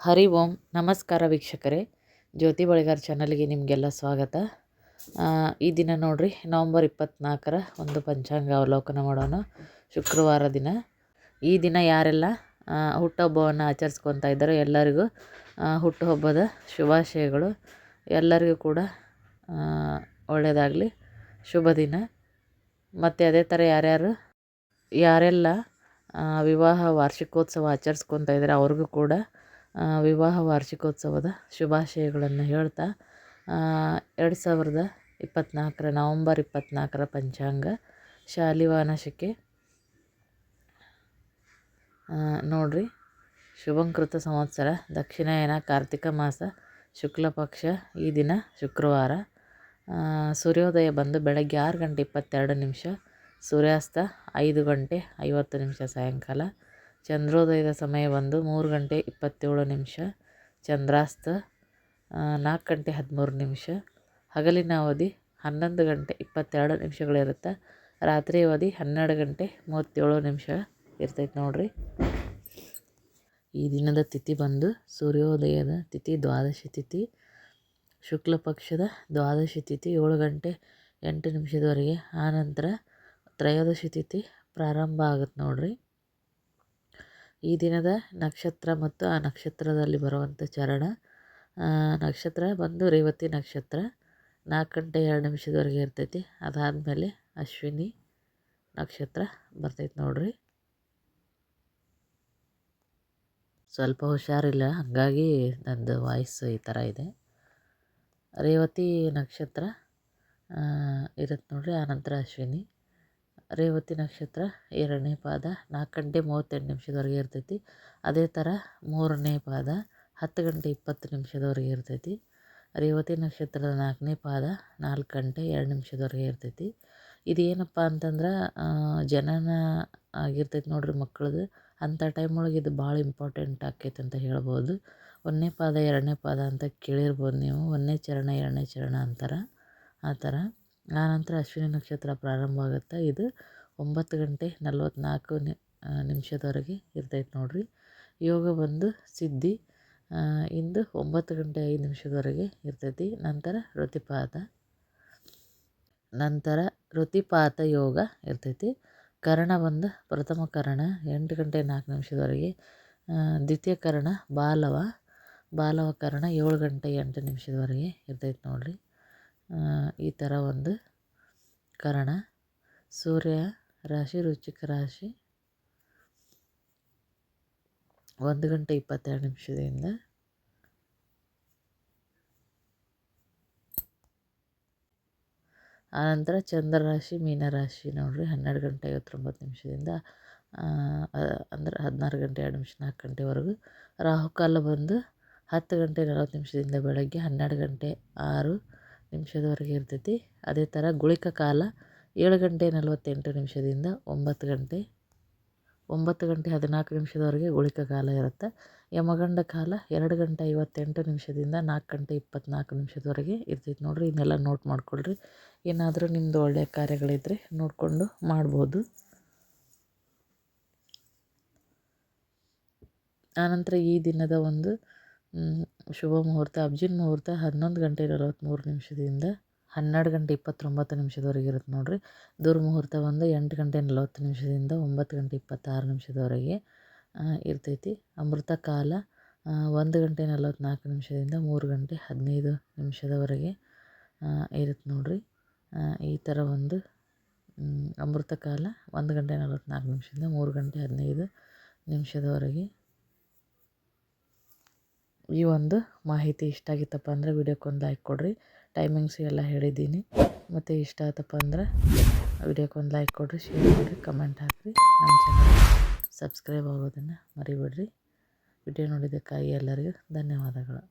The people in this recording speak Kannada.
ಹರಿ ಓಂ, ನಮಸ್ಕಾರ ವೀಕ್ಷಕರೇ. ಜ್ಯೋತಿ ಬಳಿಗಾರ್ ಚಾನಲ್ಗೆ ನಿಮಗೆಲ್ಲ ಸ್ವಾಗತ. ಈ ದಿನ ನೋಡ್ರಿ, ನವಂಬರ್ ಇಪ್ಪತ್ತ್ನಾಲ್ಕರ ಒಂದು ಪಂಚಾಂಗ ಅವಲೋಕನ ಮಾಡೋಣ. ಶುಕ್ರವಾರ ದಿನ. ಈ ದಿನ ಯಾರೆಲ್ಲ ಹುಟ್ಟುಹಬ್ಬವನ್ನು ಆಚರಿಸ್ಕೊತಾ ಇದ್ದಾರೋ ಎಲ್ಲರಿಗೂ ಹುಟ್ಟುಹಬ್ಬದ ಶುಭಾಶಯಗಳು. ಎಲ್ಲರಿಗೂ ಕೂಡ ಒಳ್ಳೆಯದಾಗಲಿ ಶುಭ ದಿನ. ಮತ್ತು ಅದೇ ಥರ ಯಾರ್ಯಾರು, ಯಾರೆಲ್ಲ ವಿವಾಹ ವಾರ್ಷಿಕೋತ್ಸವ ಆಚರಿಸ್ಕೊತಾ ಇದ್ದಾರೆ, ಅವ್ರಿಗೂ ಕೂಡ ವಿವಾಹ ವಾರ್ಷಿಕೋತ್ಸವದ ಶುಭಾಶಯಗಳನ್ನು ಹೇಳ್ತಾ ಎರಡು ಸಾವಿರದ ಇಪ್ಪತ್ತ್ನಾಲ್ಕರ ನವಂಬರ್ ಇಪ್ಪತ್ತ್ನಾಲ್ಕರ ಪಂಚಾಂಗ ಶಾಲಿವಾನ ಶಕೆ ನೋಡಿರಿ, ಶುಭಂಕೃತ ಸಂವತ್ಸರ, ದಕ್ಷಿಣಾಯನ ಕಾರ್ತಿಕ ಮಾಸ ಶುಕ್ಲ ಪಕ್ಷ ಈ ದಿನ ಶುಕ್ರವಾರ. ಸೂರ್ಯೋದಯ ಬಂದು ಬೆಳಗ್ಗೆ ಆರು ಗಂಟೆ ಇಪ್ಪತ್ತೆರಡು ನಿಮಿಷ, ಸೂರ್ಯಾಸ್ತ ಐದು ಗಂಟೆ ಐವತ್ತು ನಿಮಿಷ ಸಾಯಂಕಾಲ. ಚಂದ್ರೋದಯದ ಸಮಯ ಬಂದು ಮೂರು ಗಂಟೆ ಇಪ್ಪತ್ತೇಳು ನಿಮಿಷ, ಚಂದ್ರಾಸ್ತ ನಾಲ್ಕು ಗಂಟೆ ಹದಿಮೂರು ನಿಮಿಷ, ಹಗಲಿನ ಅವಧಿ ಹನ್ನೊಂದು ಗಂಟೆ ಇಪ್ಪತ್ತೆರಡು ನಿಮಿಷಗಳಿರುತ್ತೆ. ರಾತ್ರಿ ಅವಧಿ ಹನ್ನೆರಡು ಗಂಟೆ ಮೂವತ್ತೇಳು ನಿಮಿಷ ಇರ್ತೈತೆ ನೋಡಿರಿ. ಈ ದಿನದ ತಿಥಿ ಬಂದು ಸೂರ್ಯೋದಯದ ತಿಥಿ, ದ್ವಾದಶಿ ತಿಥಿ, ಶುಕ್ಲ ಪಕ್ಷದ ದ್ವಾದಶಿ ತಿಥಿ, ಏಳು ಗಂಟೆ ಎಂಟು ನಿಮಿಷದವರೆಗೆ. ಆನಂತರ ತ್ರಯೋದಶಿ ತಿಥಿ ಪ್ರಾರಂಭ ಆಗುತ್ತೆ ನೋಡಿರಿ. ಈ ದಿನದ ನಕ್ಷತ್ರ ಮತ್ತು ಆ ನಕ್ಷತ್ರದಲ್ಲಿ ಬರುವಂಥ ಚರಣ. ನಕ್ಷತ್ರ ಬಂದು ರೇವತಿ ನಕ್ಷತ್ರ. ನಾಲ್ಕು ಗಂಟೆ ಎರಡು ನಿಮಿಷದವರೆಗೆ ಇರ್ತೈತಿ. ಅದಾದಮೇಲೆ ಅಶ್ವಿನಿ ನಕ್ಷತ್ರ ಬರ್ತೈತೆ ನೋಡಿರಿ. ಸ್ವಲ್ಪ ಹುಷಾರಿಲ್ಲ, ಹಾಗಾಗಿ ನಂದು ವಾಯ್ಸ್ ಈ ಥರ ಇದೆ. ರೇವತಿ ನಕ್ಷತ್ರ ಇರುತ್ತೆ ನೋಡಿರಿ, ಆನಂತರ ಅಶ್ವಿನಿ. ರೇವತಿ ನಕ್ಷತ್ರ ಎರಡನೇ ಪಾದ ನಾಲ್ಕು ಗಂಟೆ ಮೂವತ್ತೆಂಟು ನಿಮಿಷದವರೆಗೆ ಇರ್ತೈತಿ. ಅದೇ ಥರ ಮೂರನೇ ಪಾದ, ಹತ್ತು ಗಂಟೆ ಇಪ್ಪತ್ತು ನಿಮಿಷದವರೆಗೆ ಇರ್ತೈತಿ. ರೇವತಿ ನಕ್ಷತ್ರದ ನಾಲ್ಕನೇ ಪಾದ ನಾಲ್ಕು ಗಂಟೆ ಎರಡು ನಿಮಿಷದವರೆಗೆ ಇರ್ತೈತಿ. ಏನಪ್ಪ ಅಂತಂದ್ರೆ ಜನನ ಆಗಿರ್ತೈತಿ ನೋಡಿರಿ ಮಕ್ಕಳದು. ಅಂಥ ಟೈಮ್ ಒಳಗೆ ಇದು ಭಾಳ ಇಂಪಾರ್ಟೆಂಟ್ ಆಕೈತೆ ಅಂತ ಹೇಳ್ಬೋದು. ಒಂದನೇ ಪಾದ, ಎರಡನೇ ಪಾದ ಅಂತ ಕೇಳಿರ್ಬೋದು ನೀವು. ಒಂದನೇ ಚರಣ, ಎರಡನೇ ಚರಣ ಅಂತಾರೆ. ಆ ಥರ. ಆನಂತರ ಅಶ್ವಿನಿ ನಕ್ಷತ್ರ ಪ್ರಾರಂಭ ಆಗುತ್ತೆ ಇದು ಒಂಬತ್ತು ಗಂಟೆ ನಲ್ವತ್ತ್ನಾಲ್ಕು ನಿಮಿಷದವರೆಗೆ ಇರ್ತೈತೆ ನೋಡಿರಿ. ಯೋಗ ಬಂದು ಸಿದ್ಧಿ ಇಂದು ಒಂಬತ್ತು ಗಂಟೆ ಐದು ನಿಮಿಷದವರೆಗೆ ಇರ್ತೈತಿ. ನಂತರ ಋತಿಪಾತ ನಂತರ ಋತಿಪಾತ ಯೋಗ ಇರ್ತೈತಿ. ಕರಣ ಬಂದು ಪ್ರಥಮ ಕರ್ಣ, ಎಂಟು ಗಂಟೆ ನಾಲ್ಕು ನಿಮಿಷದವರೆಗೆ ದ್ವಿತೀಯ ಕರ್ಣ ಬಾಲವ ಬಾಲವ ಕರ್ಣ ಏಳು ಗಂಟೆ ಎಂಟು ನಿಮಿಷದವರೆಗೆ ಇರ್ತೈತೆ ನೋಡಿರಿ. ಈ ಥರ ಒಂದು ಕಾರಣ. ಸೂರ್ಯ ರಾಶಿ, ರುಚಿಕ ರಾಶಿ. ಒಂದು ಗಂಟೆ ಇಪ್ಪತ್ತೆರಡು ನಿಮಿಷದಿಂದ. ಆನಂತರ ಚಂದ್ರ ಚಂದ್ರರಾಶಿ ಮೀನರಾಶಿ ನೋಡಿರಿ. ಹನ್ನೆರಡು ಗಂಟೆ ಐವತ್ತೊಂಬತ್ತು ನಿಮಿಷದಿಂದ ಅಂದ್ರೆ ಹದಿನಾರು ಗಂಟೆ, ಎರಡು ನಿಮಿಷ, ನಾಲ್ಕು ಗಂಟೆವರೆಗೂ. ರಾಹುಕಾಲ ಬಂದು ಹತ್ತು ಗಂಟೆ ನಲವತ್ತು ನಿಮಿಷದಿಂದ ಬೆಳಗ್ಗೆ ಹನ್ನೆರಡು ಗಂಟೆ ಆರು ನಿಮಿಷದವರೆಗೆ ಇರ್ತೈತಿ. ಅದೇ ಥರ ಗುಳಿಕ ಕಾಲ ಏಳು ಗಂಟೆ ನಲವತ್ತೆಂಟು ನಿಮಿಷದಿಂದ ಒಂಬತ್ತು ಗಂಟೆ ಒಂಬತ್ತು ಗಂಟೆ ಹದಿನಾಲ್ಕು ನಿಮಿಷದವರೆಗೆ ಗುಳಿಕ ಕಾಲ ಇರುತ್ತೆ. ಯಮಗಂಡ ಕಾಲ ಎರಡು ಗಂಟೆ ಐವತ್ತೆಂಟು ನಿಮಿಷದಿಂದ ನಾಲ್ಕು ಗಂಟೆ ಇಪ್ಪತ್ತ್ನಾಲ್ಕು ನಿಮಿಷದವರೆಗೆ ಇರ್ತೈತಿ ನೋಡಿರಿ. ಇದನ್ನೆಲ್ಲ ನೋಟ್ ಮಾಡ್ಕೊಳ್ರಿ. ಏನಾದರೂ ನಿಮ್ಮದು ಒಳ್ಳೆಯ ಕಾರ್ಯಗಳಿದ್ದರೆ ನೋಡಿಕೊಂಡು ಮಾಡ್ಬೋದು. ಆನಂತರ ಈ ದಿನದ ಒಂದು ಶುಭ ಮುಹೂರ್ತ ಅಬ್ಜಿನ್ ಮುಹೂರ್ತ ಹನ್ನೊಂದು ಗಂಟೆ ನಲವತ್ತ್ಮೂರು ನಿಮಿಷದಿಂದ ಹನ್ನೆರಡು ಗಂಟೆ ಇಪ್ಪತ್ತೊಂಬತ್ತು ನಿಮಿಷದವರೆಗೆ ಇರುತ್ತೆ ನೋಡಿರಿ. ದುರ್ಮುಹೂರ್ತ ಒಂದು ಎಂಟು ಗಂಟೆ ನಲವತ್ತು ನಿಮಿಷದಿಂದ ಒಂಬತ್ತು ಗಂಟೆ ಇಪ್ಪತ್ತಾರು ನಿಮಿಷದವರೆಗೆ ಇರ್ತೈತಿ. ಅಮೃತ ಕಾಲ ಒಂದು ಗಂಟೆ ನಲವತ್ತ್ನಾಲ್ಕು ನಿಮಿಷದಿಂದ ಮೂರು ಗಂಟೆ ಹದಿನೈದು ನಿಮಿಷದವರೆಗೆ ಇರುತ್ತೆ ನೋಡಿರಿ. ಈ ಥರ ಒಂದು ಅಮೃತ ಕಾಲ ಒಂದು ಗಂಟೆ ನಲವತ್ತ್ನಾಲ್ಕು ನಿಮಿಷದಿಂದ ಮೂರು ಗಂಟೆ ಹದಿನೈದು ನಿಮಿಷದವರೆಗೆ ಈ ಒಂದು ಮಾಹಿತಿ ಇಷ್ಟ ಆಗಿತ್ತಪ್ಪ ಅಂದರೆ ವಿಡಿಯೋಕ್ಕೊಂದು ಲೈಕ್ ಕೊಡಿರಿ. ಟೈಮಿಂಗ್ಸ್ ಎಲ್ಲ ಹೇಳಿದ್ದೀನಿ. ಮತ್ತು ಇಷ್ಟ ಆಯ್ತಪ್ಪ ಅಂದ್ರೆ ವಿಡಿಯೋಕ್ಕೊಂದು ಲೈಕ್ ಕೊಡಿರಿ ಶೇರ್ ಮಾಡಿರಿ ಕಮೆಂಟ್ ಹಾಕಿರಿ. ನಮ್ಮ ಚಾನಲ್ ಸಬ್ಸ್ಕ್ರೈಬ್ ಆಗೋದನ್ನು ಮರಿಬೇಡ್ರಿ. ವಿಡಿಯೋ ನೋಡಿದ್ದಕ್ಕಾಗಿ ಎಲ್ಲರಿಗೂ ಧನ್ಯವಾದಗಳು.